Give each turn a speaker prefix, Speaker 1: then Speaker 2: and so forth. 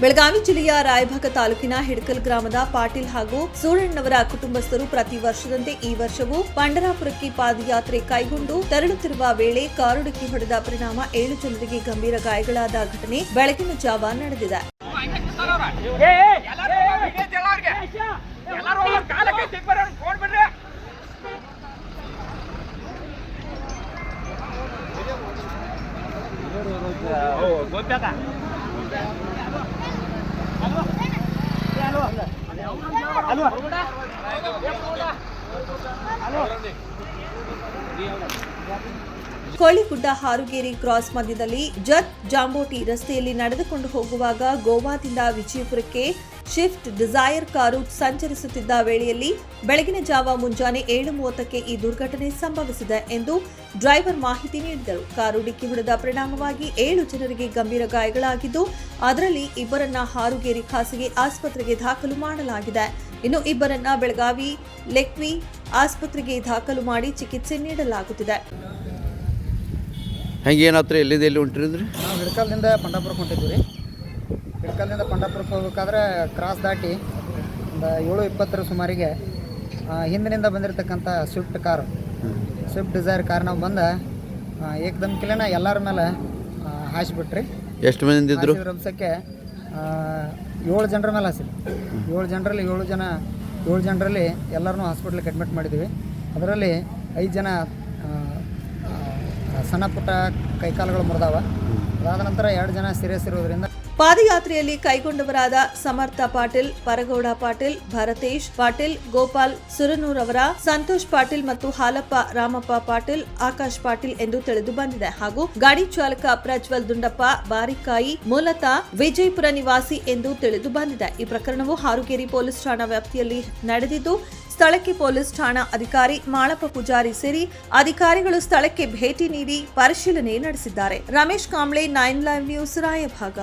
Speaker 1: ಬೆಳಗಾವಿ ಜಿಲ್ಲೆಯ ರಾಯಭಾಗ ತಾಲೂಕಿನ ಹಿಡಕಲ್ ಗ್ರಾಮದ ಪಾಟೀಲ್ ಹಾಗೂ ಸೂರಣ್ಣವರ ಕುಟುಂಬಸ್ಥರು ಪ್ರತಿ ವರ್ಷದಂತೆ ಈ ವರ್ಷವೂ ಪಂಡರಾಪುರಕ್ಕೆ ಪಾದಯಾತ್ರೆ ಕೈಗೊಂಡು ತೆರಳುತ್ತಿರುವ ವೇಳೆ ಕಾರು ಡಿಕ್ಕಿ ಹೊಡೆದ ಪರಿಣಾಮ ಏಳು ಜನರಿಗೆ ಗಂಭೀರ ಗಾಯಗಳಾದ ಘಟನೆ ಬೆಳಗಿನ ಜಾವ ನಡೆದಿದೆ. ಕೋಳಿಗುಡ್ಡ ಹಾರುಗೇರಿ ಕ್ರಾಸ್ ಮಧ್ಯದಲ್ಲಿ ಜತ್ ಜಾಂಬೋಟಿ ರಸ್ತೆಯಲ್ಲಿ ನಡೆದುಕೊಂಡು ಹೋಗುವಾಗ ಗೋವಾದಿಂದ ವಿಜಯಪುರಕ್ಕೆ ಶಿಫ್ಟ್ ಡಿಸೈರ್ ಕಾರು ಸಂಚರಿಸುತ್ತಿದ್ದ ವೇಳೆಯಲ್ಲಿ ಬೆಳಗಿನ ಜಾವ ಮುಂಜಾನೆ ಏಳು ಮೂವತ್ತಕ್ಕೆ ಈ ದುರ್ಘಟನೆ ಸಂಭವಿಸಿದೆ ಎಂದು ಡ್ರೈವರ್ ಮಾಹಿತಿ ನೀಡಿದರು. ಕಾರು ಡಿಕ್ಕಿ ಹೊಡೆದ ಪರಿಣಾಮವಾಗಿ ಏಳು ಜನರಿಗೆ ಗಂಭೀರ ಗಾಯಗಳಾಗಿದ್ದು, ಅದರಲ್ಲಿ ಇಬ್ಬರನ್ನ ಹಾರುಗೇರಿ ಖಾಸಗಿ ಆಸ್ಪತ್ರೆಗೆ ದಾಖಲು ಮಾಡಲಾಗಿದೆ. ಇನ್ನು ಇಬ್ಬರನ್ನ ಬೆಳಗಾವಿ ಲೆಕ್ವಿ ಆಸ್ಪತ್ರೆಗೆ ದಾಖಲು ಮಾಡಿ ಚಿಕಿತ್ಸೆ ನೀಡಲಾಗುತ್ತಿದೆ.
Speaker 2: ಹೆಂಗೆ ಏನಾತ್ರಿ ಎಲ್ಲಿದೆ ಎಲ್ಲಿ ಹೊಂಟಿರಿದ್ರಿ?
Speaker 3: ನಾವು ಹಿಡ್ಕಲ್ದಿಂದ ಪಂಡಾಪುರಕ್ಕೆ ಹೊಂಟಿದ್ವಿ ರೀ. ಹಿಡ್ಕಲ್ದಿಂದ ಪಂಡಾಪುರಕ್ಕೆ ಹೋಗ್ಬೇಕಾದ್ರೆ ಕ್ರಾಸ್ ದಾಟಿ ಒಂದು ಏಳು ಇಪ್ಪತ್ತರ ಸುಮಾರಿಗೆ ಹಿಂದಿನಿಂದ ಬಂದಿರತಕ್ಕಂಥ Swift car Swift Dzire car ನಾವು ಬಂದ ಏಕದಮ್ ಕಿಲೆನ ಎಲ್ಲರ ಮೇಲೆ ಹಾಸ್ಬಿಟ್ರಿ
Speaker 2: ಎಷ್ಟು ಮಂದಿ ಇದ್ರು
Speaker 3: ಹಾಸಿದ ರಭಸಕ್ಕೆ ಏಳು ಜನರ ಮೇಲೆ ಹಾಸಿಲ್ಲ ಏಳು ಜನರಲ್ಲಿ ಏಳು ಜನ, ಏಳು ಜನರಲ್ಲಿ ಎಲ್ಲರನ್ನೂ ಹಾಸ್ಪಿಟ್ಲಿಗೆ ಅಡ್ಮಿಟ್ ಮಾಡಿದ್ದೀವಿ. ಅದರಲ್ಲಿ ಐದು ಜನ ಸಣ್ಣ ಪುಟ್ಟ ಕೈಕಾಲುಗಳು ಮುರಿದಾವ. ಅದಾದ ನಂತರ ಎರಡು ಜನ ಸೀರಿಯಸ್ ಇರೋದ್ರಿಂದ
Speaker 1: ಪಾದಯಾತ್ರೆಯಲ್ಲಿ ಕೈಗೊಂಡವರಾದ ಸಮರ್ಥ ಪಾಟೀಲ್, ಪರಗೌಡ ಪಾಟೀಲ್, ಭರತೇಶ್ ಪಾಟೀಲ್, ಗೋಪಾಲ್ ಸುರನೂರ್ ಅವರ, ಸಂತೋಷ್ ಪಾಟೀಲ್ ಮತ್ತು ಹಾಲಪ್ಪ ರಾಮಪ್ಪ ಪಾಟೀಲ್, ಆಕಾಶ್ ಪಾಟೀಲ್ ಎಂದು ತಿಳಿದು ಬಂದಿದೆ. ಹಾಗೂ ಗಾಡಿ ಚಾಲಕ ಪ್ರಜ್ವಲ್ ದುಂಡಪ್ಪ, ಬಾರಿಕಾಯಿ, ಮೂಲತಃ ವಿಜಯಪುರ ನಿವಾಸಿ ಎಂದು ತಿಳಿದು ಬಂದಿದೆ. ಈ ಪ್ರಕರಣವು ಹಾರುಗೇರಿ ಪೊಲೀಸ್ ಠಾಣಾ ವ್ಯಾಪ್ತಿಯಲ್ಲಿ ನಡೆದಿದ್ದು ಸ್ಥಳಕ್ಕೆ ಪೊಲೀಸ್ ಠಾಣಾ ಅಧಿಕಾರಿ ಮಾಳಪ್ಪ ಪೂಜಾರಿ ಸೇರಿ ಅಧಿಕಾರಿಗಳು ಸ್ಥಳಕ್ಕೆ ಭೇಟಿ ನೀಡಿ ಪರಿಶೀಲನೆ ನಡೆಸಿದ್ದಾರೆ. Ramesh Kamble, nine live news, Raibag.